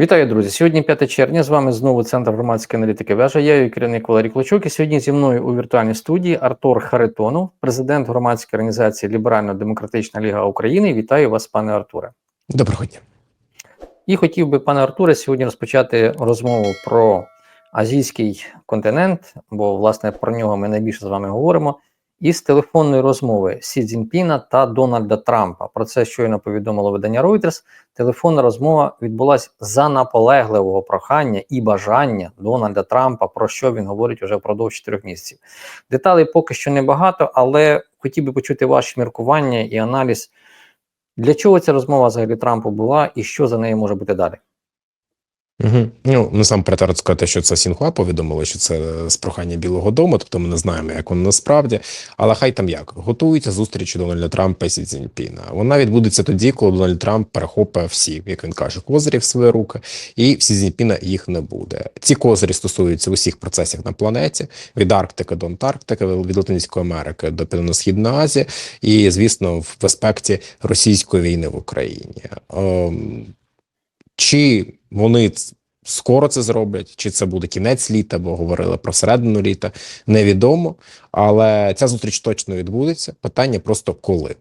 Вітаю, друзі! Сьогодні 5 червня. З вами знову Центр громадської аналітики Вежа. Я її керівник Валерій Клочук. І сьогодні зі мною у віртуальній студії Артур Харитонов, президент громадської організації Ліберально-Демократична Ліга України. Вітаю вас, пане Артуре. Доброго дня. І хотів би, пане Артуре, сьогодні розпочати розмову про азійський континент, бо власне про нього ми найбільше з вами говоримо. Із телефонної розмови Сі Цзіньпіна та Дональда Трампа. Про це щойно повідомило видання Reuters. Телефонна розмова відбулася за наполегливого прохання і бажання Дональда Трампа, про що він говорить уже впродовж чотирьох місяців. Деталей поки що небагато, але хотів би почути ваші міркування і аналіз, для чого ця розмова взагалі Трампу була і що за нею може бути далі. Угу. Ну насамперед варто сказати, що це Сінхуа повідомило, що це з прохання Білого Дому, тобто ми не знаємо, як воно насправді. Але хай там як готується зустріч Дональда Трампа і Сі Цзіньпіна. Вона відбудеться тоді, коли Дональд Трамп перехопить всі, як він каже, козирі в свої руки, і в Сі Цзіньпіна їх не буде. Ці козирі стосуються усіх процесів на планеті: від Арктики до Антарктики, від Латинської Америки до Південно-Східної Азії, і звісно, в аспекті російської війни в Україні. Чи вони скоро це зроблять, чи це буде кінець літа, бо говорили про середину літа, невідомо. Але ця зустріч точно відбудеться. Питання просто коли.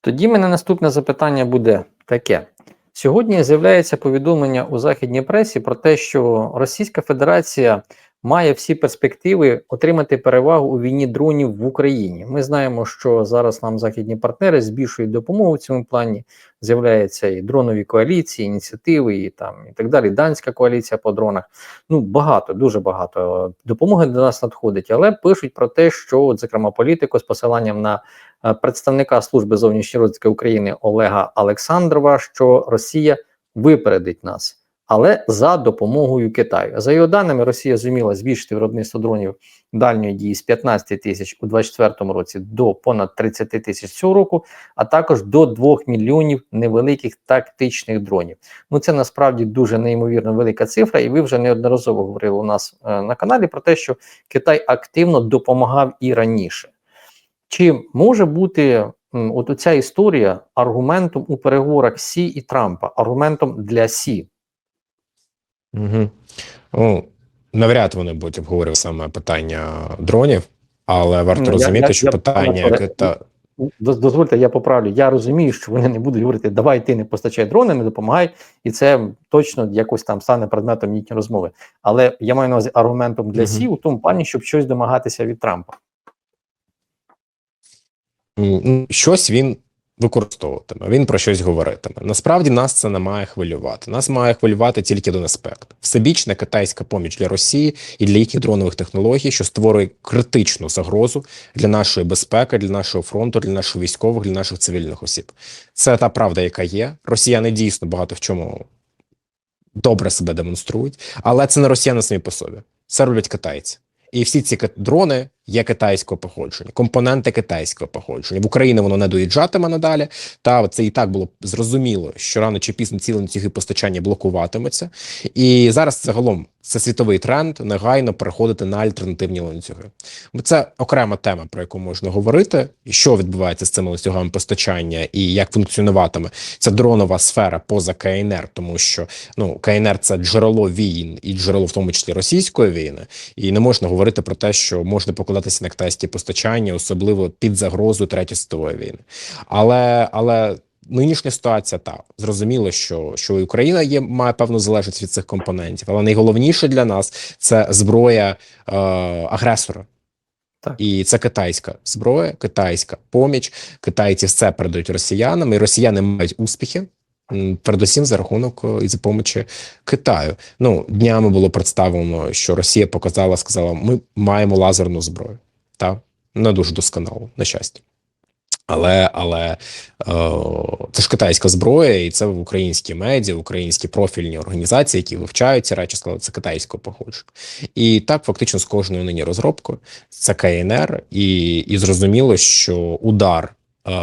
Тоді мене наступне запитання буде таке: сьогодні з'являється повідомлення у західній пресі про те, що Російська Федерація має всі перспективи отримати перевагу у війні дронів в Україні. Ми знаємо, що зараз нам західні партнери збільшують допомогу в цьому плані. З'являються і дронові коаліції, ініціативи, і там і так далі. Данська коаліція по дронах. Ну багато, дуже багато допомоги до нас надходить, але пишуть про те, що, от, зокрема, політико з посиланням на е, представника служби зовнішньої розвідки України Олега Олександрова, що Росія випередить нас але за допомогою Китаю. За його даними, Росія зуміла збільшити виробництво дронів дальньої дії з 15 тисяч у 2024 році до понад 30 тисяч цього року, а також до 2 мільйонів невеликих тактичних дронів. Ну це насправді дуже неймовірно велика цифра, і ви вже неодноразово говорили у нас е, на каналі про те, що Китай активно допомагав і раніше. Чи може бути от ця історія аргументом у переговорах Сі і Трампа, аргументом для Сі? Угу. Ну, навряд вони будуть обговорювати саме питання дронів, але варто Ну, розуміти, я- що я- питання я-. Доз- Дозвольте, я поправлю. Я розумію, що вони не будуть говорити, давай ти не постачай дрони, не допомагай, і це точно якось там стане предметом їхньої розмови. Але я маю на увазі аргументом для. Сі у тому плані, щоб щось домагатися від Трампа. Ну, щось він використовуватиме, він про щось говоритиме. Насправді нас це не має хвилювати. Нас має хвилювати тільки один аспект: всебічна китайська поміч для Росії і для їхніх дронових технологій, що створює критичну загрозу для нашої безпеки, для нашого фронту, для наших військових, для наших цивільних осіб. Це та правда, яка є. Росіяни дійсно багато в чому добре себе демонструють, але це не росіяни самі по собі. Це роблять китайці. І всі ці дрони є китайського походження, компоненти китайського походження. В Україні воно не доїжджатиме надалі. Та це і так було зрозуміло, що рано чи пізно ці ланцюги постачання блокуватимуться. І зараз загалом це світовий тренд негайно переходити на альтернативні ланцюги. Це окрема тема, про яку можна говорити, і що відбувається з цими ланцюгами постачання, і як функціонуватиме ця дронова сфера поза КНР, тому що ну КНР це джерело війн і джерело, в тому числі російської війни, і не можна говорити про те, що можна покладатися на китайські постачання, особливо під загрозу третьої світової війни. Але але. Нинішня ситуація та зрозуміло, що що і Україна є має певну залежність від цих компонентів, але найголовніше для нас це зброя е, агресора, Так. і це китайська зброя, китайська поміч. Китайці все передають росіянам, і росіяни мають успіхи. Передусім за рахунок е, і за помочі Китаю. Ну днями було представлено, що Росія показала, сказала: ми маємо лазерну зброю, та не дуже досконало, на щастя. Але але е, це ж китайська зброя, і це в українські медіа, українські профільні організації, які вивчають ці речі, сказали, це китайського походження. І так фактично з кожною нині розробкою це КНР, і, і зрозуміло, що удар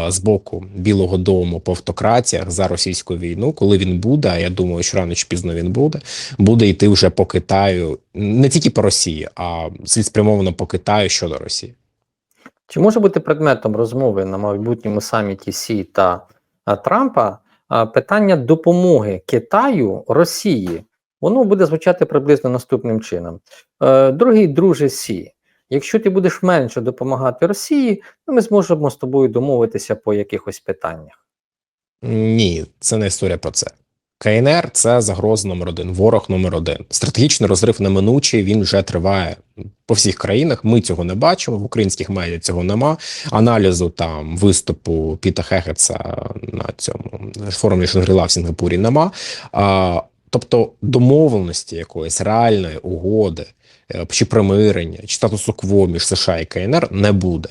з боку Білого Дому по автократіях за російську війну, коли він буде, а я думаю, що рано чи пізно він буде, буде йти вже по Китаю, не тільки по Росії, а цілеспрямовано по Китаю щодо Росії. Чи може бути предметом розмови на майбутньому саміті Сі та а, Трампа а, питання допомоги Китаю Росії, воно буде звучати приблизно наступним чином. Е, Дорогий друже Сі, якщо ти будеш менше допомагати Росії, то ми зможемо з тобою домовитися по якихось питаннях. Ні, це не історія про це. КНР це загроза номер один, ворог номер один. Стратегічний розрив неминучий, він вже триває по всіх країнах. Ми цього не бачимо. В українських медіа цього нема. Аналізу там виступу Піта Хехеца на цьому форумі Шангріла в Сінгапурі нема. А, тобто домовленості якоїсь реальної угоди чи примирення, чи статусу кво між США і КНР не буде.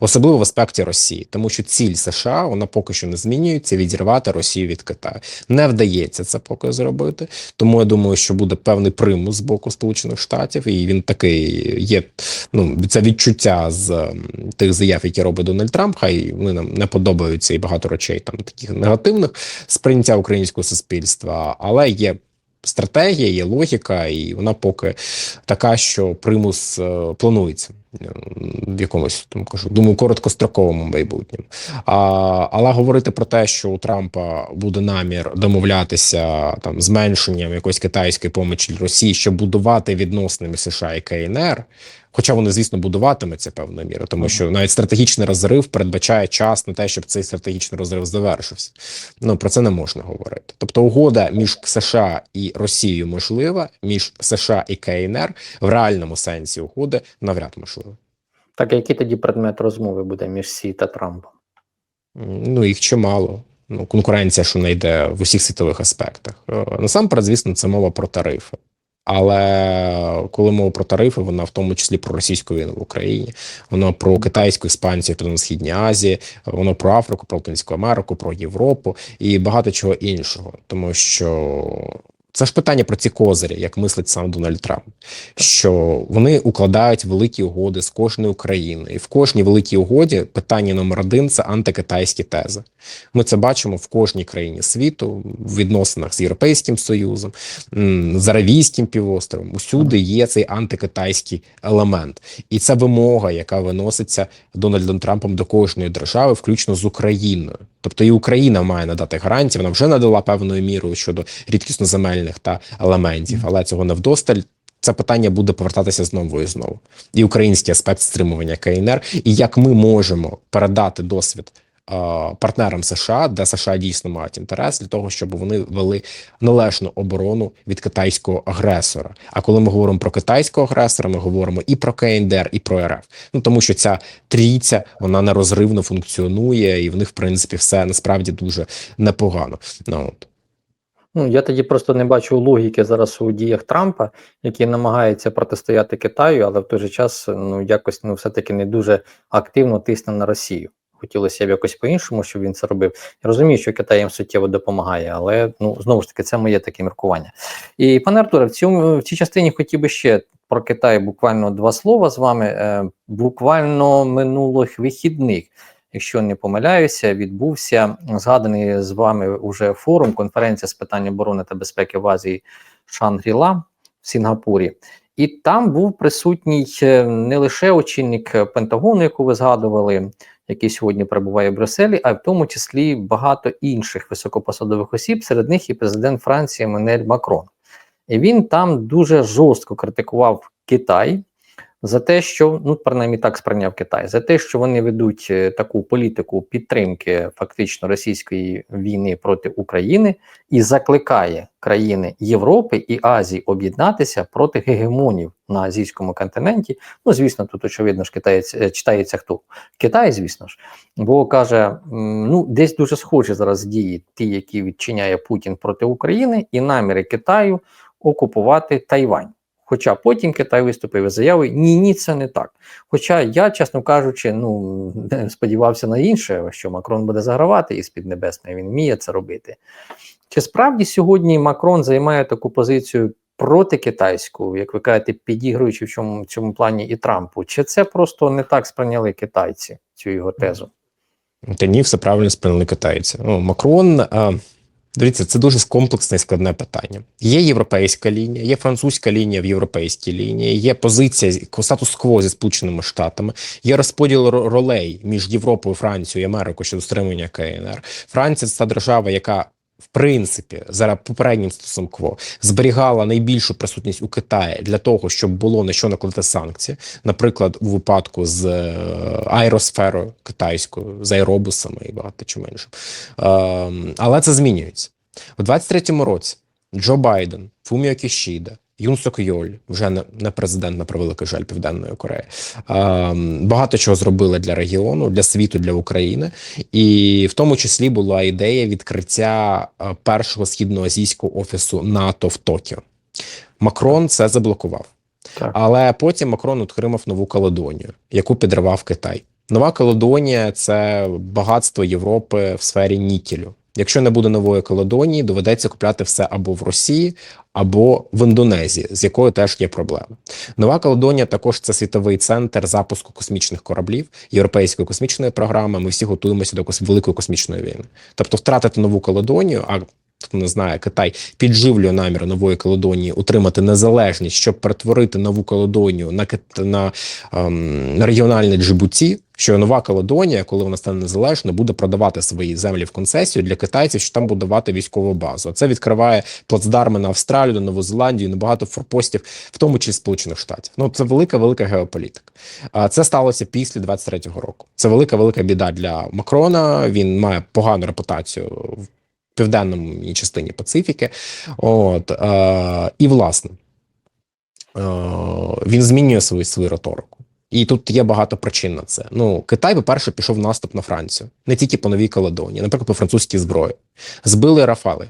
Особливо в аспекті Росії, тому що ціль США вона поки що не змінюється відірвати Росію від Китаю. Не вдається це поки зробити. Тому я думаю, що буде певний примус з боку Сполучених Штатів, і він такий є. Ну це відчуття з тих заяв, які робить Дональд Трамп. Хай вони нам не подобаються і багато речей там таких негативних сприйняття українського суспільства, але є. Стратегія, є логіка, і вона поки така, що примус е, планується е, в якомусь там кажу, думаю, короткостроковому майбутньому. А, але говорити про те, що у Трампа буде намір домовлятися там зменшенням якоїсь китайської помочі Росії, щоб будувати відносини США і КНР. Хоча вони, звісно, будуватимуться певною мірою, тому що навіть стратегічний розрив передбачає час на те, щоб цей стратегічний розрив завершився. Ну про це не можна говорити. Тобто, угода між США і Росією можлива, між США і КНР в реальному сенсі угоди навряд можлива. Так, а який тоді предмет розмови буде між Сі та Трампом? Ну, їх чимало. Ну, конкуренція, що не йде в усіх світових аспектах. Е, Насамперед, звісно, це мова про тарифи. Але коли мова про тарифи, вона в тому числі про російську війну в Україні, вона про китайську експансію в Східній Азії, воно про Африку, про Латинську Америку, про Європу і багато чого іншого. Тому що це ж питання про ці козирі, як мислить сам Дональд Трамп, що вони укладають великі угоди з кожною країною, і в кожній великій угоді питання номер один це антикитайські тези. Ми це бачимо в кожній країні світу, в відносинах з Європейським Союзом, з Аравійським півостровом. Усюди є цей антикитайський елемент, і це вимога, яка виноситься Дональдом Трампом до кожної держави, включно з Україною. Тобто і Україна має надати гарантії. Вона вже надала певною мірою щодо рідкісноземельних та елементів, але цього не вдосталь. Це питання буде повертатися знову і знову. І український аспект стримування КНР, і як ми можемо передати досвід партнерам США, де США дійсно мають інтерес для того, щоб вони вели належну оборону від китайського агресора. А коли ми говоримо про китайського агресора, ми говоримо і про КНДР, і про РФ. Ну тому що ця трійця вона нерозривно функціонує, і в них, в принципі, все насправді дуже непогано. Ну от. Ну, я тоді просто не бачу логіки зараз у діях Трампа, який намагається протистояти Китаю, але в той же час ну якось ну все-таки не дуже активно тисне на Росію. Хотілося б якось по-іншому, щоб він це робив. Я розумію, що Китай їм суттєво допомагає, але ну знову ж таки, це моє таке міркування. І пане Артуре, в цьому в цій частині хотів би ще про Китай буквально два слова з вами. Е, буквально минулих вихідних, якщо не помиляюся, відбувся згаданий з вами уже форум, конференція з питань оборони та безпеки в Азії Шангріла в Сінгапурі. І там був присутній е, не лише очільник Пентагону, яку ви згадували, який сьогодні перебуває в Брюсселі, а в тому числі багато інших високопосадових осіб, серед них і президент Франції Менель Макрон. І він там дуже жорстко критикував Китай за те, що ну принаймні так сприйняв Китай, за те, що вони ведуть е, таку політику підтримки фактично російської війни проти України, і закликає країни Європи і Азії об'єднатися проти гегемонів на азійському континенті. Ну звісно, тут очевидно ж китаєць е, читається хто Китай, звісно ж, бо каже: ну десь дуже схожі зараз дії, ті, які відчиняє Путін проти України, і наміри Китаю окупувати Тайвань. Хоча потім Китай виступив із заявою ні, ні, це не так. Хоча я, чесно кажучи, ну сподівався на інше, що Макрон буде загравати із під небесної, він вміє це робити. Чи справді сьогодні Макрон займає таку позицію проти китайську, як ви кажете, підігруючи в цьому, в цьому плані і Трампу? Чи це просто не так сприйняли китайці цю його тезу? Та ні, все правильно сприйняли китайці. Ну, Макрон, а, Дивіться, це дуже комплексне і складне питання. Є європейська лінія, є французька лінія в європейській лінії, є позиція статус-кво зі Сполученими Штатами, є розподіл ролей між Європою, Францією і Америкою щодо стримування КНР. Франція це та держава, яка в принципі зараз попереднім стосом кво зберігала найбільшу присутність у Китаї для того, щоб було на що накладати санкції, наприклад, у випадку з е, аеросферою китайською, з аеробусами і багато чим іншим. Ем, але це змінюється у 23-му році. Джо Байден, Фуміо Кішіда, Юн Сок Йоль, вже не, президент на превеликий жаль Південної Кореї. Ем, багато чого зробили для регіону, для світу, для України, і в тому числі була ідея відкриття е, першого східноазійського офісу НАТО в Токіо. Макрон це заблокував. Так. Але потім Макрон отримав нову Каледонію, яку підривав Китай. Нова Каледонія це багатство Європи в сфері нікелю. Якщо не буде нової Каледонії, доведеться купляти все або в Росії, або в Індонезії, з якою теж є проблеми. Нова Каледонія також це світовий центр запуску космічних кораблів, європейської космічної програми. Ми всі готуємося до великої космічної війни. Тобто, втратити нову Каледонію, а хто не знає, Китай підживлює намір нової Каледонії утримати незалежність, щоб перетворити нову Каледонію на на, ем, на регіональне Джибуті. Що нова Каледонія, коли вона стане незалежною, буде продавати свої землі в концесію для китайців, що там будувати військову базу. Це відкриває плацдарми на Австралію, на Нову Зеландію, на багато форпостів, в тому числі Сполучених Штатів. Ну це велика велика геополітика. А це сталося після 23-го року. Це велика велика біда для Макрона. Він має погану репутацію в південному частині Пацифіки. От е, і власне він змінює свою свою риторику. І тут є багато причин на це. Ну, Китай, по-перше, пішов в наступ на Францію, не тільки по новій Каледонії, наприклад, по французькій зброї. Збили Рафали,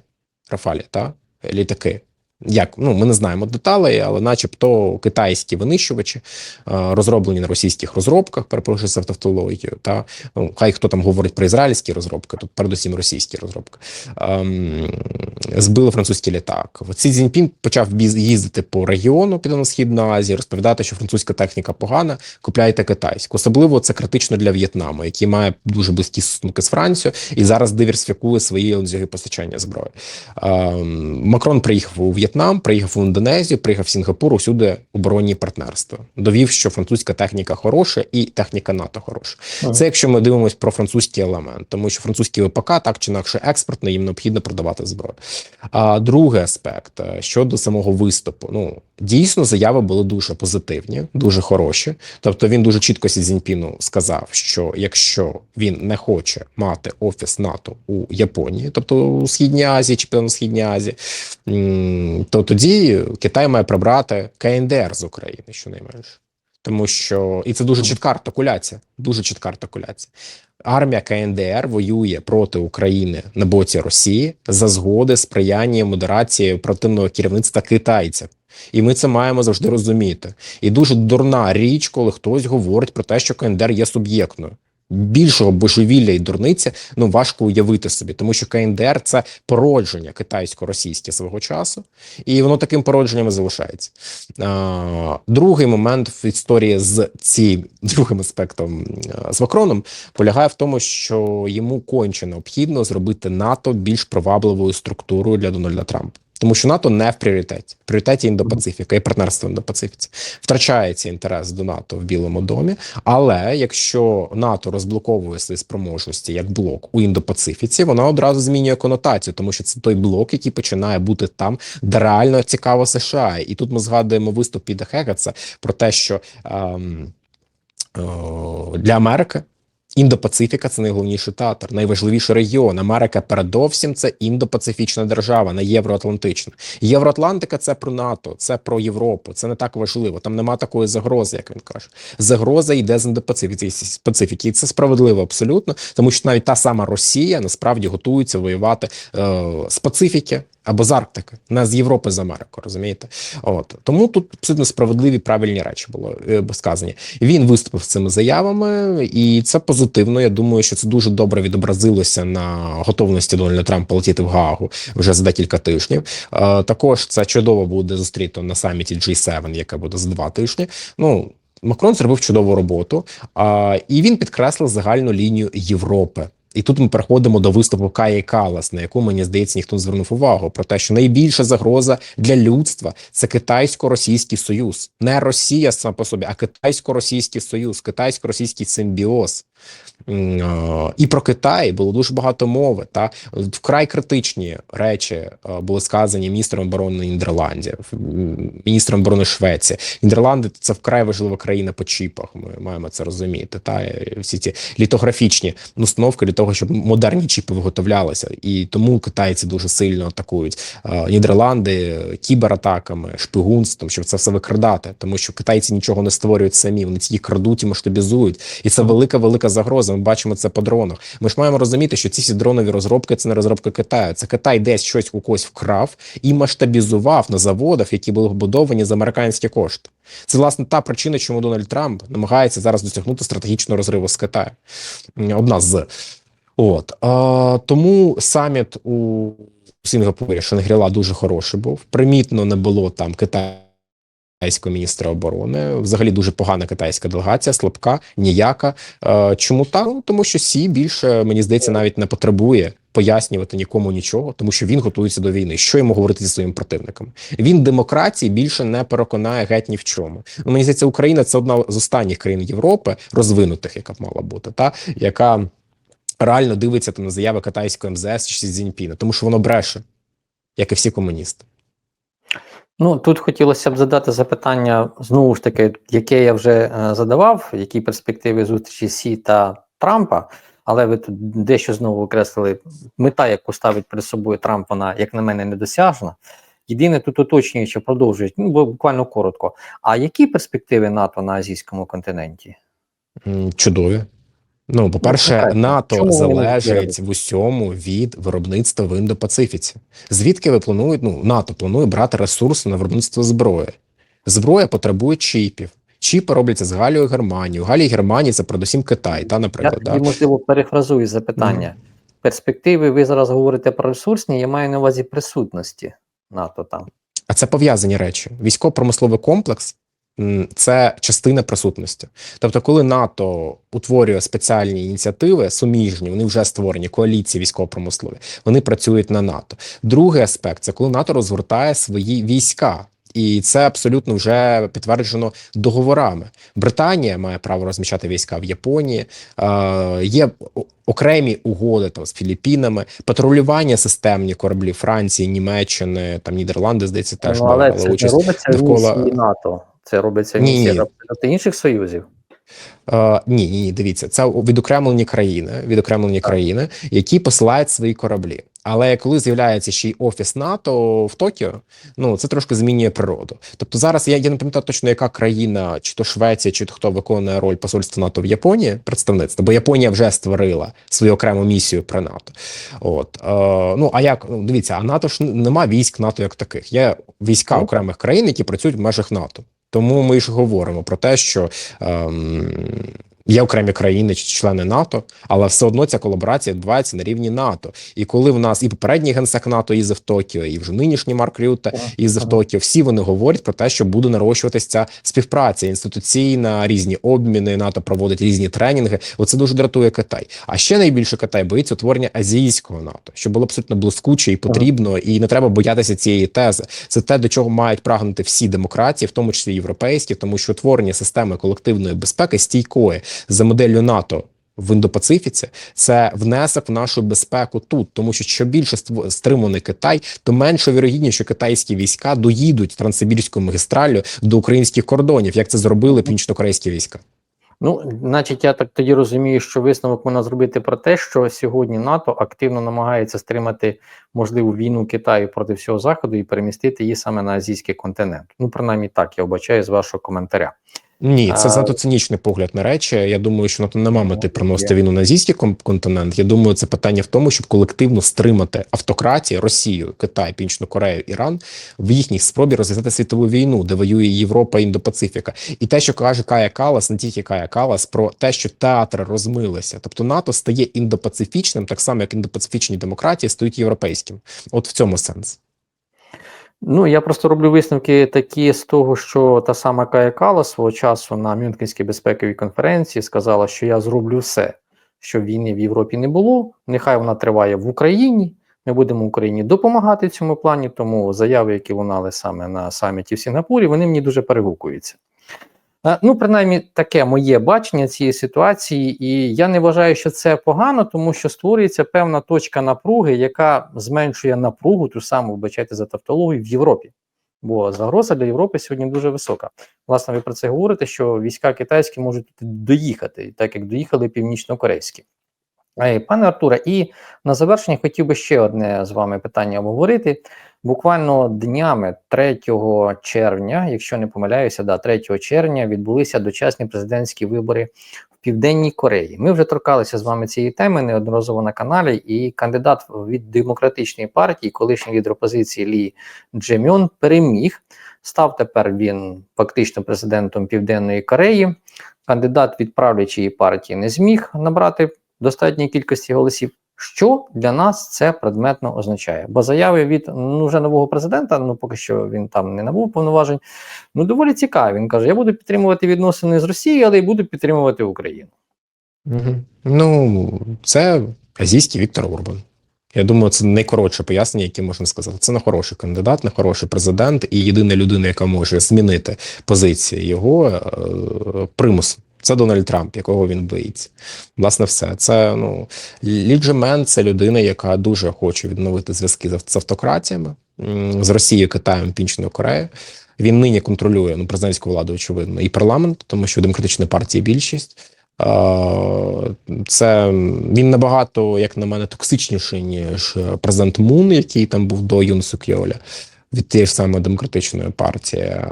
Рафалі, та літаки. Як ну ми не знаємо деталей, але, начебто, китайські винищувачі е, розроблені на російських розробках, перепрошую за тавтологію. Та ну хай хто там говорить про ізраїльські розробки, тут передусім російські розробки. Ем, збили французький літак. Ці Цзіньпін почав їздити по регіону Південно-Східної Азії, розповідати, що французька техніка погана, купляйте китайську. Особливо це критично для В'єтнаму, який має дуже близькі стосунки з Францією і зараз диверсифікує свої ланцюги постачання зброї. Ем, Макрон приїхав у В'єтнам, приїхав у Індонезію, приїхав в Сінгапур, усюди оборонні партнерства. Довів, що французька техніка хороша і техніка НАТО хороша. Ага. Це якщо ми дивимося про французький елемент, тому що французький ВПК так чи інакше експортний, їм необхідно продавати зброю. А другий аспект е, щодо самого виступу. Ну дійсно заяви були дуже позитивні, дуже хороші. Тобто він дуже чітко Сі Цзіньпіну сказав, що якщо він не хоче мати офіс НАТО у Японії, тобто у Східній Азії чи Південно-Східній Азії, то тоді Китай має прибрати КНДР з України, щонайменше. Тому що і це дуже чітка артикуляція, дуже чітка артикуляція. Армія КНДР воює проти України на боці Росії за згоди сприяння модерації противного керівництва китайців. І ми це маємо завжди розуміти. І дуже дурна річ, коли хтось говорить про те, що КНДР є суб'єктною. Більшого божевілля і дурниця ну важко уявити собі, тому що КНДР це породження китайсько-російське свого часу, і воно таким породженням і залишається. А, другий момент в історії з цим другим аспектом з Макроном полягає в тому, що йому конче необхідно зробити НАТО більш привабливою структурою для Дональда Трампа. Тому що НАТО не в пріоритеті. В пріоритеті Індопацифіка і партнерство Індопацифіці. Втрачається інтерес до НАТО в Білому домі. Але якщо НАТО розблоковує свої спроможності як блок у Індопацифіці, вона одразу змінює конотацію, тому що це той блок, який починає бути там, де реально цікаво США. І тут ми згадуємо виступ Піда Хегатса про те, що ем, для Америки. Індопацифіка це найголовніший театр, найважливіший регіон. Америка передовсім це індопацифічна держава, не євроатлантична. Євроатлантика це про НАТО, це про Європу. Це не так важливо. Там нема такої загрози, як він каже. Загроза йде з індопацифіки. І це справедливо абсолютно, тому що навіть та сама Росія насправді готується воювати е, з Пацифіки. Або з Арктики, не з Європи з Америки, розумієте? От тому тут абсолютно справедливі правильні речі було е, сказані. Він виступив з цими заявами, і це позитивно. Я думаю, що це дуже добре відобразилося на готовності Дональда Трампа летіти в Гаагу вже за декілька тижнів. Е, також це чудово буде зустріто на саміті G7, яке буде за два тижні. Ну Макрон зробив чудову роботу, а, і він підкреслив загальну лінію Європи. І тут ми переходимо до виступу Каї Калас, на яку мені здається, ніхто не звернув увагу про те, що найбільша загроза для людства це китайсько-російський союз, не Росія сама по собі, а китайсько-російський союз, китайсько-російський симбіоз. І про Китай було дуже багато мови. Та вкрай критичні речі е, були сказані міністром оборони Нідерландів, міністром оборони Швеції. Нідерланди це вкрай важлива країна по чіпах. Ми маємо це розуміти. Та всі ці літографічні установки для того, щоб модерні чіпи виготовлялися, і тому китайці дуже сильно атакують е, Нідерланди кібератаками, шпигунством, щоб це все викрадати, тому що китайці нічого не створюють самі. Вони ці крадуть і масштабізують, і це велика велика загроза. Ми бачимо це по дронах. Ми ж маємо розуміти, що ці всі дронові розробки це не розробка Китаю. Це Китай десь щось у когось вкрав і масштабізував на заводах, які були побудовані за американські кошти. Це власне та причина, чому Дональд Трамп намагається зараз досягнути стратегічного розриву з Китаю. Одна з от а, тому саміт у Сінгапурі Шангріла дуже хороший був. Примітно не було там Китайського міністра оборони взагалі дуже погана китайська делегація, слабка, ніяка. Е, чому так? Ну, тому що Сі більше мені здається навіть не потребує пояснювати нікому нічого, тому що він готується до війни. Що йому говорити зі своїми противниками? Він демократії більше не переконає геть ні в чому. Ну, мені здається, Україна це одна з останніх країн Європи, розвинутих, яка б мала бути, та яка реально дивиться там на заяви китайського МЗС чи Сі Цзіньпіна, тому що воно бреше, як і всі комуністи. Ну тут хотілося б задати запитання знову ж таки, яке я вже е, задавав, які перспективи зустрічі Сі та Трампа. Але ви тут дещо знову окреслили мета, яку ставить перед собою Трамп, вона, як на мене, недосяжна. Єдине тут уточнюючи, продовжують ну буквально коротко. А які перспективи НАТО на азійському континенті? Чудові. Ну, по-перше. НАТО Чому залежить в усьому від виробництва в Індо-Пацифіці. Звідки ви плануєте? Ну, НАТО планує брати ресурси на виробництво зброї. Зброя потребує чіпів. Чіпи робляться з Галією Германією. Галія Германії це передусім Китай, та, Я наприклад. тоді, Да? можливо, перефразую запитання. Перспективи, ви зараз говорите про ресурсні, я маю на увазі присутності НАТО там. А це пов'язані речі. Військово-промисловий комплекс це частина присутності. Тобто, коли НАТО утворює спеціальні ініціативи, суміжні, вони вже створені, коаліції військово-промислові, вони працюють на НАТО. Другий аспект це коли НАТО розгортає свої війська. І це абсолютно вже підтверджено договорами. Британія має право розміщати війська в Японії. Е, є окремі угоди там з Філіппінами, патрулювання системні кораблі Франції, Німеччини, там Нідерланди, здається, теж ну, але брали це участь. робиться довкола- НАТО. Це робиться в Ні, ні. абсолютно інших союзів. Е, ні, ні, ні, дивіться, це відокремлені країни, відокремлені країни, які посилають свої кораблі. Але коли з'являється ще й офіс НАТО в Токіо, ну це трошки змінює природу. Тобто зараз я, я не пам'ятаю точно, яка країна, чи то Швеція, чи то хто виконує роль посольства НАТО в Японії, представництво, бо Японія вже створила свою окрему місію при НАТО. От е, ну а як ну дивіться, а НАТО ж нема військ НАТО як таких. Є війська окремих країн, які працюють в межах НАТО. Тому ми ж говоримо про те, що ем, є окремі країни чи члени НАТО, але все одно ця колаборація відбувається на рівні НАТО. І коли в нас і попередній генсек НАТО їздив в Токіо, і вже нинішній Марк Рюте їздив в Токіо, всі вони говорять про те, що буде нарощуватися ця співпраця інституційна, різні обміни. НАТО проводить різні тренінги. Оце дуже дратує Китай. А ще найбільше Китай боїться утворення азійського НАТО, що було абсолютно блискуче і потрібно, і не треба боятися цієї тези. Це те, до чого мають прагнути всі демократії, в тому числі європейські, тому що утворення системи колективної безпеки стійкої за моделлю НАТО. В індопацифіці це внесок в нашу безпеку тут, тому що що більше стриманий Китай, то менше вірогідність, що китайські війська доїдуть транссибірською магістраллю до українських кордонів, як це зробили північнокорейські війська. Ну, значить, я так тоді розумію, що висновок можна зробити про те, що сьогодні НАТО активно намагається стримати можливу війну Китаю проти всього заходу і перемістити її саме на азійський континент. Ну, принаймні так, я вбачаю з вашого коментаря. Ні, це А- занадто цинічний погляд на речі. Я думаю, що НАТО нема мети приносити війну на азійський кон- континент. Я думаю, це питання в тому, щоб колективно стримати автократії Росію, Китай, Північну Корею, Іран в їхній спробі розв'язати світову війну, де воює Європа і Індопацифіка. І те, що каже Кая Калас, не тільки Кая Калас, про те, що театри розмилися. Тобто НАТО стає індопацифічним, так само як індопацифічні демократії стають європейським. От в цьому сенс. Ну, я просто роблю висновки такі з того, що та сама Кая Кала свого часу на Мюнхенській безпековій конференції сказала, що я зроблю все, щоб війни в Європі не було. Нехай вона триває в Україні. Ми будемо Україні допомагати в цьому плані, тому заяви, які лунали саме на саміті в Сінгапурі, вони мені дуже перегукуються. Е, Ну, принаймні, таке моє бачення цієї ситуації, і я не вважаю, що це погано, тому що створюється певна точка напруги, яка зменшує напругу, ту саму, вибачайте за тавтологію, в Європі. Бо загроза для Європи сьогодні дуже висока. Власне, ви про це говорите, що війська китайські можуть доїхати, так як доїхали північно-корейські. Пане Артуре, і на завершення хотів би ще одне з вами питання обговорити. Буквально днями 3 червня, якщо не помиляюся, да, 3 червня відбулися дочасні президентські вибори в Південній Кореї. Ми вже торкалися з вами цієї теми неодноразово на каналі, і кандидат від демократичної партії, колишній лідер опозиції Лі Джемьон, переміг. Став тепер він фактично президентом Південної Кореї. Кандидат від правлячої партії не зміг набрати достатньої кількості голосів. Що для нас це предметно означає? Бо заяви від ну, вже нового президента, ну поки що він там не набув повноважень, ну доволі цікаві. Він каже: я буду підтримувати відносини з Росією, але й буду підтримувати Україну. Ну, це азійський Віктор Орбан. Я думаю, це найкоротше пояснення, яке можна сказати. Це не хороший кандидат, не хороший президент, і єдина людина, яка може змінити позиції його е, примус. Це Дональд Трамп, якого він боїться. Власне, все. Це ну ліджемен, це людина, яка дуже хоче відновити зв'язки з автократіями з Росією, Китаєм, Північною Кореєю. Він нині контролює ну, президентську владу, очевидно, і парламент, тому що у демократичної партії більшість. Е, Це він набагато, як на мене, токсичніший, ніж президент Мун, який там був до Юн Сукйоля від тієї ж самої демократичної партії. Е,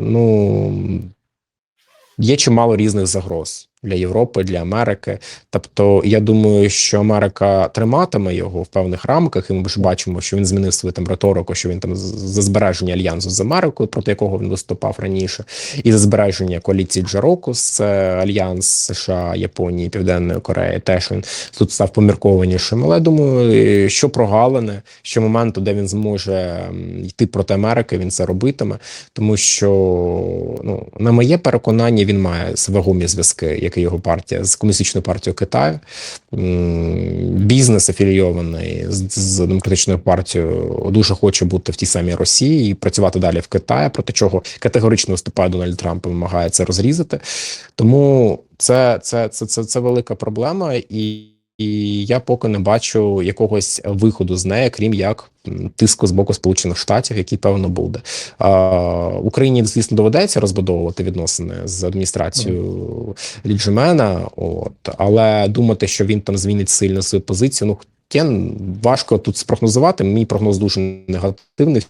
Ну є чимало різних загроз для Європи, для Америки. Тобто, я думаю, що Америка триматиме його в певних рамках, і ми ж бачимо, що він змінив свою там риторику, що він там з- за збереження альянсу з Америкою, проти якого він виступав раніше, і за збереження коаліції Джарокус, це альянс США, Японії, Південної Кореї. Теж він тут став поміркованішим. Але думаю, що прогалини, що моменту, де він зможе йти проти Америки, він це робитиме, тому що ну на моє переконання він має вагомі зв'язки, як і його партія з комуністичною партією Китаю. Бізнес афілійований з, з демократичною партією дуже хоче бути в тій самій Росії і працювати далі в Китаї, проти чого категорично виступає Дональд Трамп і вимагає це розрізати. Тому це, це, це, це, це велика проблема, і, і я поки не бачу якогось виходу з неї, крім як тиску з боку Сполучених Штатів, який певно буде. А, Україні, звісно, доведеться розбудовувати відносини з адміністрацією Ліджемена, от але думати, що він там змінить сильно свою позицію. Ну я важко тут спрогнозувати. Мій прогноз дуже негативний.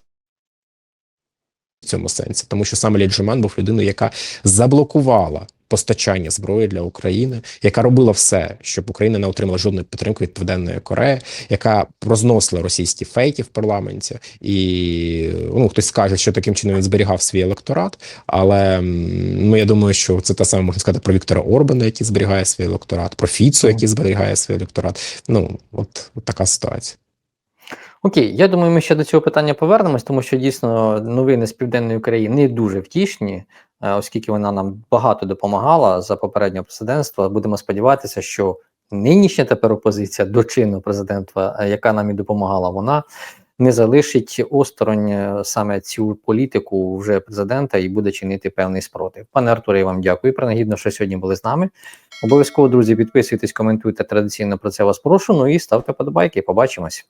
В цьому сенсі, тому що саме Ліджеман був людиною, яка заблокувала постачання зброї для України, яка робила все, щоб Україна не отримала жодної підтримки від Південної Кореї, яка розносила російські фейки в парламенті, і ну хтось скаже, що таким чином він зберігав свій електорат. Але ну я думаю, що це те саме можна сказати про Віктора Орбана, який зберігає свій електорат, про Фіцу, який зберігає свій електорат. Ну от, от така ситуація. Окей, я думаю, ми ще до цього питання повернемось, тому що дійсно новини з південної України дуже втішні, е, оскільки вона нам багато допомагала за попереднього президентства. Будемо сподіватися, що нинішня тепер опозиція до чинного президентства, е, яка нам і допомагала, вона не залишить осторонь е, саме цю політику вже президента і буде чинити певний спротив. Пане Артуре, я вам дякую. Принагідно, що сьогодні були з нами. Обов'язково, друзі, підписуйтесь, коментуйте традиційно про це вас прошу. Ну і ставте подобайки. Побачимось.